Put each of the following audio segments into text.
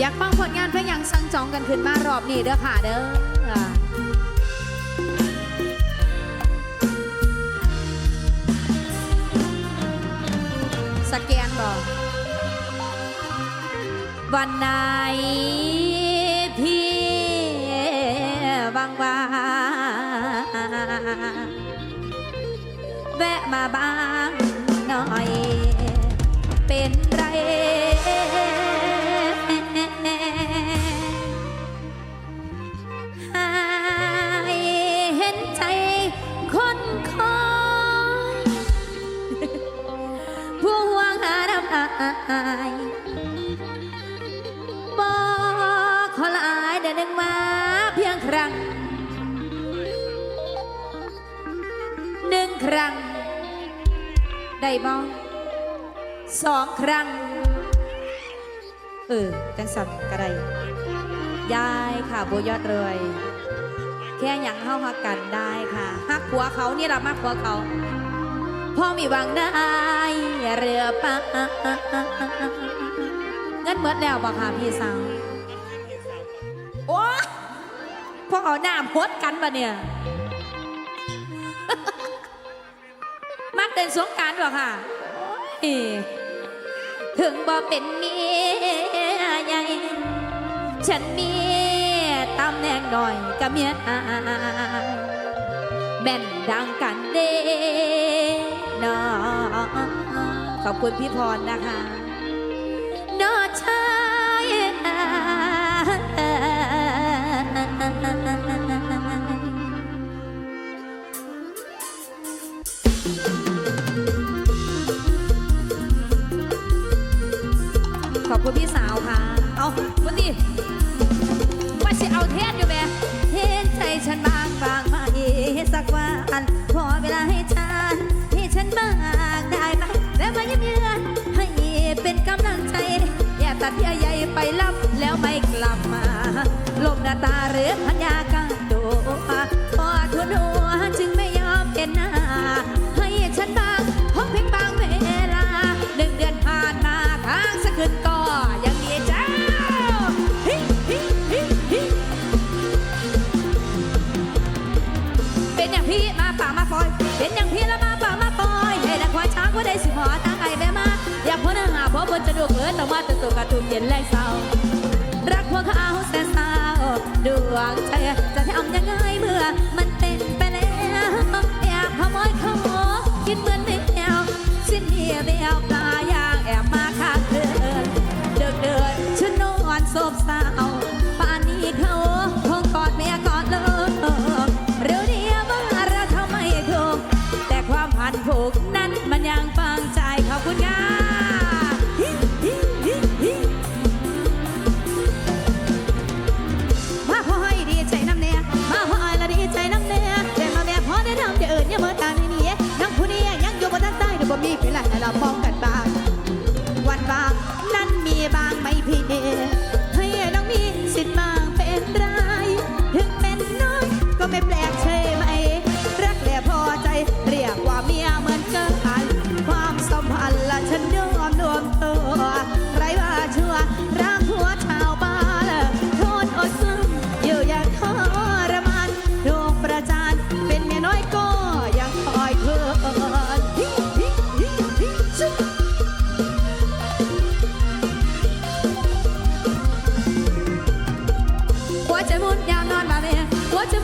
อยากฟังผลงานเพลงอย่างสั่งจองกันขึ้นมารอบนี้เด้อค่ะเด้อสแกนบอกวันไหนพี่ว่างว่างแวะมาบ้างหน่อย เออจังสันก็ได้ยายค่ะโบยอดเลย แค่ยังเข้าหักกันได้ค่ะหักหัวเขานี่เรามากหัวเขาพ่อมีหวังได้เรือปะเงินเมดแล้วบ่ค่ะพี่สาวโอ้พ่อเอาหน้าพดกันปะเนี่ยมักเดินสงกรารบ่ค่ะถึงบ่เป็นเมีย ฉันมีตำแหน่งหน่อยกับเมียอายแม่นดังกันเด้นอขอบคุณพี่พรนะคะนอชายขอบคุณพี่สาวค่ะ เอาวันดีว่าสิเอาเทศอยู่แม่เห็นใจฉันบางบางมาอีกสักวันพอเวลาให้ฉันให้ฉันบ้างได้ไหมแล้วมาเยือนให้เป็นกำลังใจอย่าตัดเยื่อใยไปลับแล้วไม่กลับมาลมหน้าตาหรือพัญญากาโดพอทุนหัวจึงไม่ยอมเห็นหน้าให้ฉันบ้างพบเพียงบางเวลาหนึ่งเดือนผ่านมาค้างสักคืนก็ยัง จะต้องมาแต่ตัวกระทุกเย็นแรงเศร้า รักพวกเขาแสนเศร้าดวงใจจะทำยังไงเมื่อมันเป็นไปแล้วแอบขโมยเขากินเหมือนแมวสิ้นเหี่ยวแววปลายางแอบมาข้างเดินเดินเดินฉันนอนโซบซา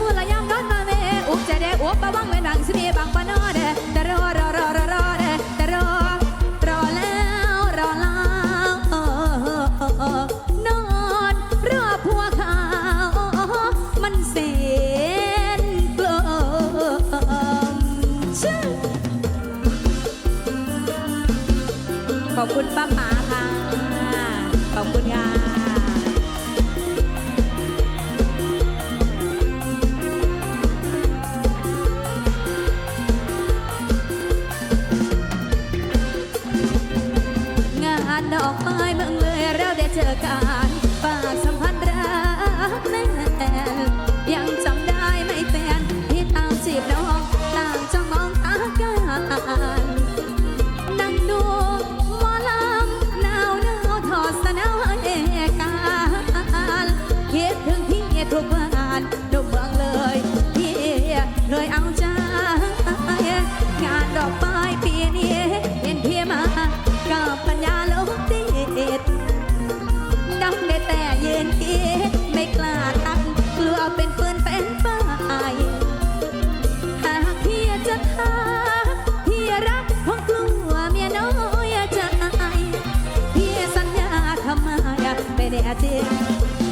มุนละยามนอนมาเมอุกใจแดงอวบปะบังเป็นบังสิมีบางปะนอเด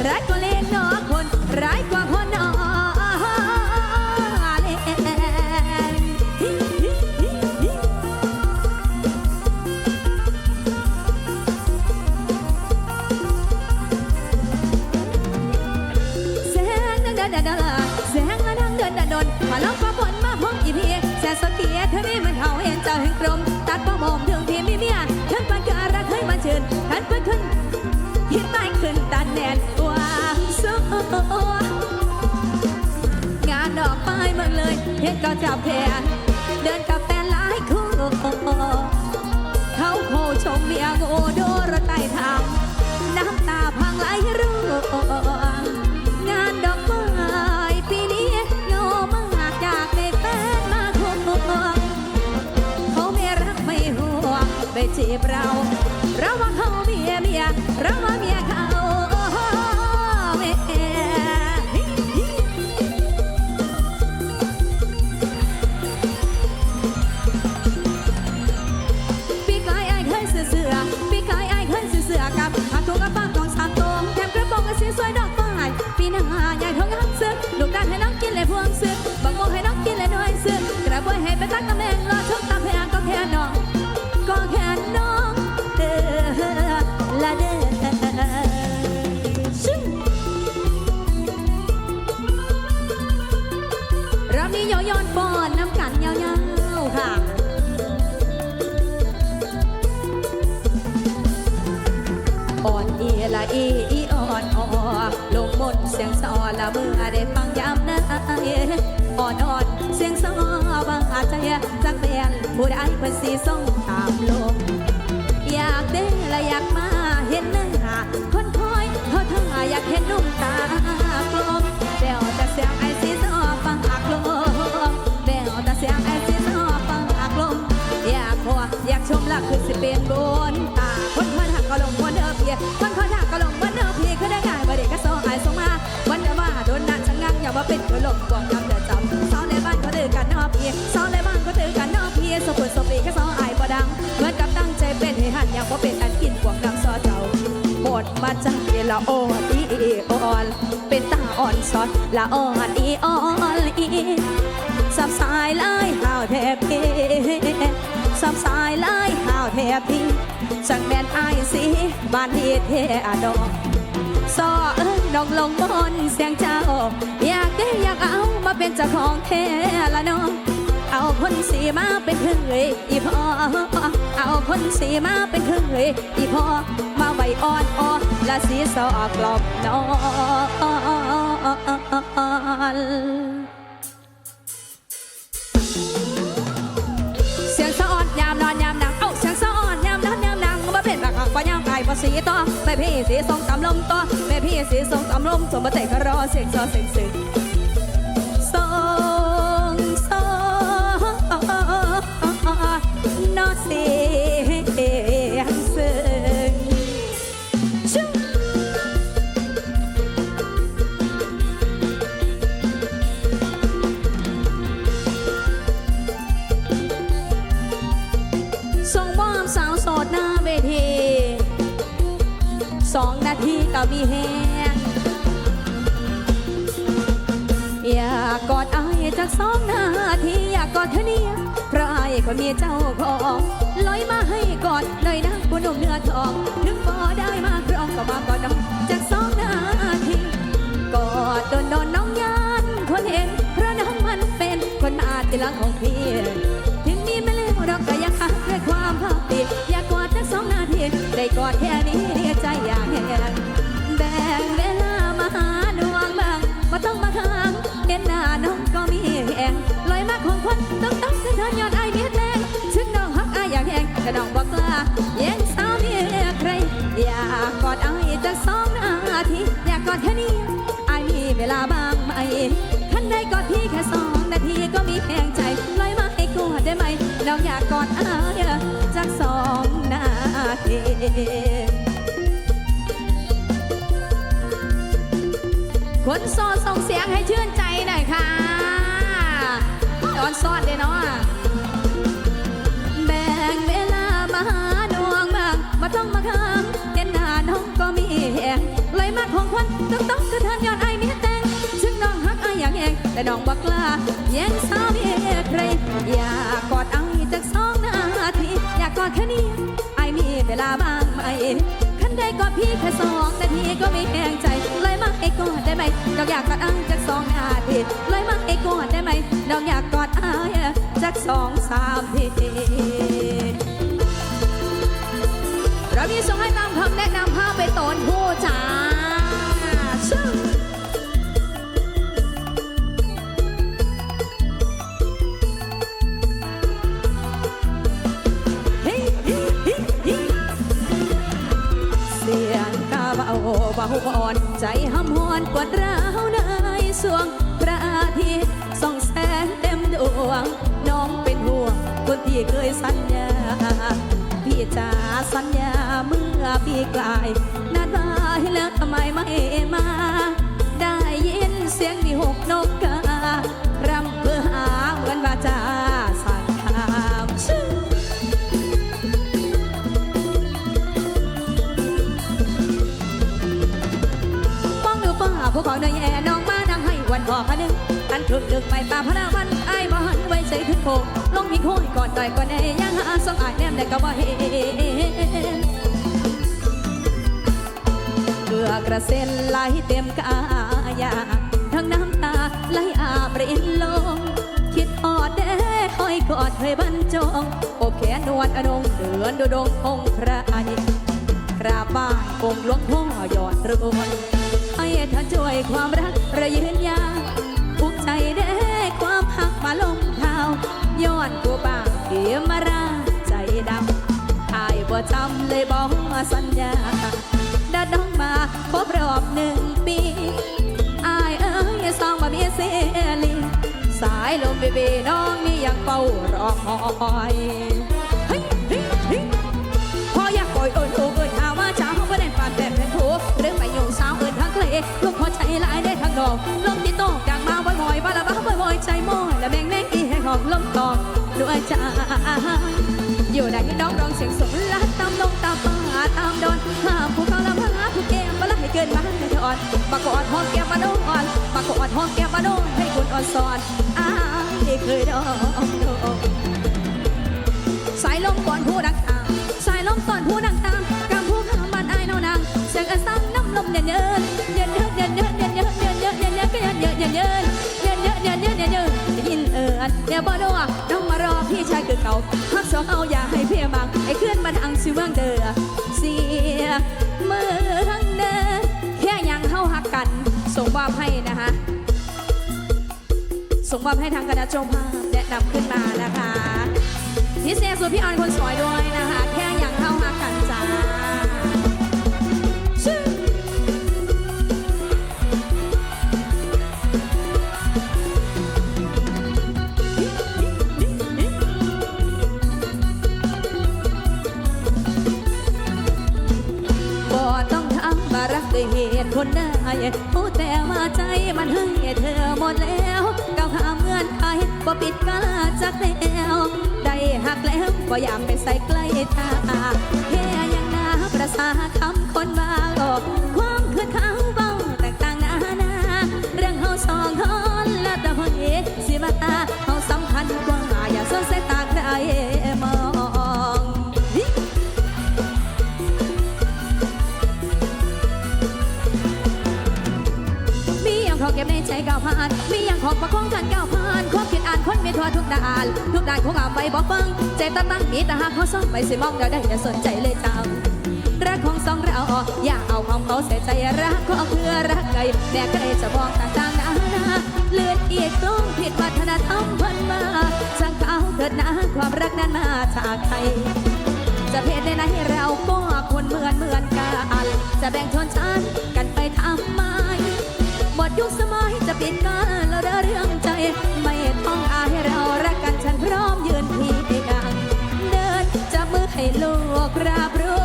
ร้ายกว่าเล็กน้อคน ร้ายกว่าคนน้อเล่นแสงดังดังดังดังแสงละดังเดินดังดนมาลองฟ้าฝนมาพบอีพีแสนสเกียเธอไม่มันเขาเห็นเจ้าแห่งกลมตัดป้อมอมถึงพี่มีเมียฉันปันการรักเคยมาเชิญฉันเพิ่นขึ้นคิดไม่ขึ้นตัดแนน งานดอกไม้เมืองเลยเห็นก็จับแขนเดินกับแฟนหลายคู่เขาโคชมเมียโง่โดรถไต่ทางน้ำตาพังไหลร่วงงานดอกไม้ปีนี้โง่มากอยากได้แฟนมาควงเขาไม่รักไม่ห่วงไปจีบเรา เราว่าเขาเมียเมียเราว่าเมีย อีละอีอีอ่อนอ่อลงมนเสียงซอละเมื่อได้ฟังยามนะเออ่อนอ่อนเสียงซอบางอาจจะจักแมนผู้ใดเพิ่นสีส่งตามลมอยากเด้ละอยากมาเห็นหน้าคนคอยเขาทั้งอยากเห็นนุ่มตา มกวางคำเดือดจำสาวในบ้านเขาดื้อกันนอพียสาวในบ้านเขาดื้อกันนอพีสกุลสปีก็สองอายบ่ดังเหมือนกับตั้งใจเป็นให้หันอย่างบ่เป็นอันกินกวางดังซอเจ้าหมดมาจากละอ่อนอีอ่อนเป็นตาอ่อนสดละอ่อนอีอ่อนอีสับสายไล่ห่าวแทบเพสับสายไล่ห่าวแทบพีสังแมนไอายสีบ้านเฮ็ดเทดอกซอเอ้ย นองลงบนเสียงเจ้า อยากได้อยากเอามาเป็นเจ้าของแท้ละน้องเอาคนสีมาเป็นเคยอีพอเอาคนสีมาเป็นเคยอีพอมาไว้อ่อนอ่อนและสีสอกลอบนอนเสียงสะออนยามนอนยามนังเอ้าเสียงสะออนยามนอนยามนังมาเป็นบักหักว่ายามกายภาษีต่อ ม่พี่สีทรงตำลมต่อแม่พี่สีทรงตำลมสมบัติก็รอเสียงซอเสียงสึง นาทีก็มีแหงอยากกอดอายจากสองนาทีอยากกอดเธอเนี่ยพระอายคนมีเจ้าของลอยมาให้กอดหน่อยนะผู้หนุ่มเนื้อทอง นึกบ่ได้มาครองก็มากอดน้องจากสองนาทีกอดโดนโดนน้องยานคนเห็นเพราะน้องมันเป็นคนมาทีหลังของพี่ถึงมีไม่เลวเราก็อยากหักด้วยความภาคดีอยากกอดจากสองนาทีได้กอดแค่นี้ ต้องต้องขึ้นเทินยอดไอายเมียแรงซึ่งน้องฮักอายอย่างแหงแต่น้องบอกกล้าแย่งสาวเมียใคร อยากกอดไอายจากสองนาที อยากกอดแค่นี้ไอายมีเวลาบ้างไหมท่านได้กอดพี่แค่สองนาทีก็มีแหงใจลอยมาให้กอดได้ไหมน้องอยากกอดอายจากสองนาทีคนโซนส่งเสียงให้ชื่นใจหน่อยค่ะ ตอนซอดเด้เนาะแบ่งเวลามาหาดวงบ้างมาต้องมาค้างเห็นหน้าน้องก็มีแหงขวัญต้องต้องกระเทินย้อนไอเมียแตงซึ่งน้องฮักไออย่างแยงแต่น้องบักลาแย่งสาวเมียใครอยากกอดไอจากสองนาทีอยากกอดแค่นี้ไอมีเวลาบ้างไหม ก็พี่แค่สองนาทีก็ไม่แห้งใจเลยมักไอ้กอดได้ไหมน้องอยากกอดอายจากสองนาทีเลยมักไอ้กอดได้ไหมน้องอยากกอดอายจากสองสามทีเรามีส่งให้ตามคำแนะนำภาพไปตอนผู้จ้า อนกวาดร้าวในสวงพระอาทิตย์ส่องแสงเต็มดวง น้องเป็นห่วง คนที่เคยสัญญา พี่จ๋าสัญญาเมื่อปีกลาย นัดมาให้แล้วทำไมไม่มา ให้วันพอพะนึงอันถึกดึกไปป่าพระวันไอ้ายบ่หันไว้ใส่ขึ้นโคลงมีโค้ยก่อนต่อยก่อนเอยยังหาสองอายแนมได้ก็บ่เห็นเกลือกระเซ็นไหลเต็มกายาทั้งน้ำตาไหลอาบรินลง คิดออดเด้คอยกอดเคยบรรจงโอบแขนนวลอนงเดือนดูดงองพระอายกราบบ้านองหลวงพ่อยอดรวย ให้ท่าช่วยความรักระยืนยาวภูมิใจได้ความหักมาลงเท้าย้อนกูบางเดียมาราใจดำอายบ่จำเลยบอกมาสัญญาดัดน้องมาครบรอบหนึ่งปีอายเอ้ยสองมาเมียเสียลีสายลมเบเบน้องมียังเฝ้ารอคอย ลูกพอใจหลายได้ทางดอกลมที่โตกลางมาบ่อยๆบ้าละบ้าบ่อยๆใจมอยและแมงแมงอีแห่งของลมตอกด้วยใจอยู่ได้น้องร้องเสียงสูงลัดตามลงตามป่าตามดอนห้ามภูเขาละพาผู้แก้มมาละให้เกินมาให้ถออ่อนมากอดห้องแก้มมาโดนมากอดห้องแก้มมาโดนให้คุณอ่อนสอนอ้ายเคยดองสายลมก่อนผู้ดักทางสายลมก่อนผู้ดังตามกำผู้ข้ามบ้านไอ้ายเนานางเสียงกระซังน้ำลมเย็นเยิน บ่ดูอะน้องมารอพี่ชายคือเก่าพักสองเอาอย่าให้เพียมังไอ้เคลื่อนมาทางสิเมืองเด้อเสียเมืองเด้อแค่ยังเข้าหักกัน ส่งบอบให้นะคะส่งมอบให้ทางคณะเจ้าภาพแนะนำขึ้นมานะคะพิเศษสุดพี่ออนคนสวยด้วยนะคะ คนได้ผู้แต่ว่าใจมันให้เธอหมดแล้วก้าวข้ามเงื่อนไขบ่ปิดกาจากแล้วได้หักแล้วก็อยากไปใส่ใกล้ตาแค่ยังนาประสาคำคนบา ผ่านมีอย่างของประคองกันก้าวผ่านความคิดอ่านคนมีทั่วทุกด้านทุกด้านของอาไปบอกฟังใจตั้งตั้งมีแต่หากเขาซ่องไปสิมองเดียวได้อย่าสนใจเลยจังรักของสองเราอย่าเอาความเขาเสียใจรักของเพื่อรักไกลแม่ไกลจะบอกต่างๆนานาเลือนอีกตรงผิดวัฒนธรรมพันมาช่างเขาเกิดนะความรักนั้นมาจากใครจะเพศในไหนเราก็คนเหมือนเหมือนกันจะแบ่งชนชั้นกันไปทำไม หมดยุคสมัยจะปิดกันแล้วเด้อเรื่องใจ ไม่ต้องอายเรารักกันฉันพร้อมยืนพี่ดังเดินจับมือให้โลกรับรู้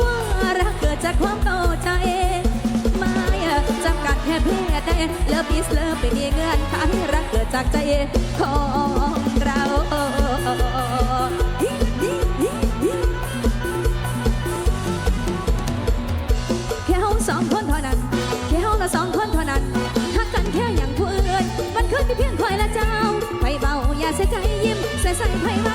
ว่ารักเกิดจากความเข้าใจไม่จำกัดแค่เพศใดเลิฟอีสเลิฟไปมีเงื่อนไขรักเกิดจากใจของ Mình